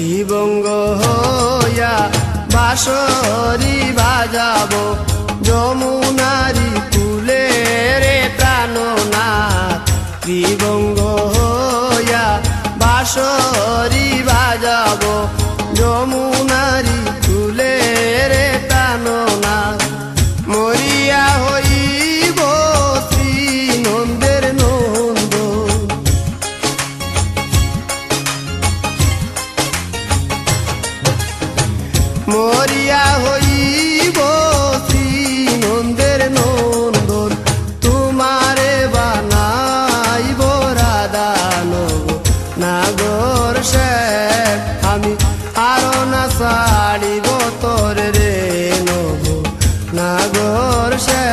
শিবঙ্গ হইয়া বাসরি বাজাব। যমুনারি কুলে রে প্রাণনাথ। শিবঙ্গ হইয়া বাসরি বাজাব। যমুনারি মরিয়া হইব শ্রী নন্দের নন্দন। তোমারে বানাইব রাধানব নাগর সে আমি আরও না ছাড়িব তোর রে নব। নাগর সে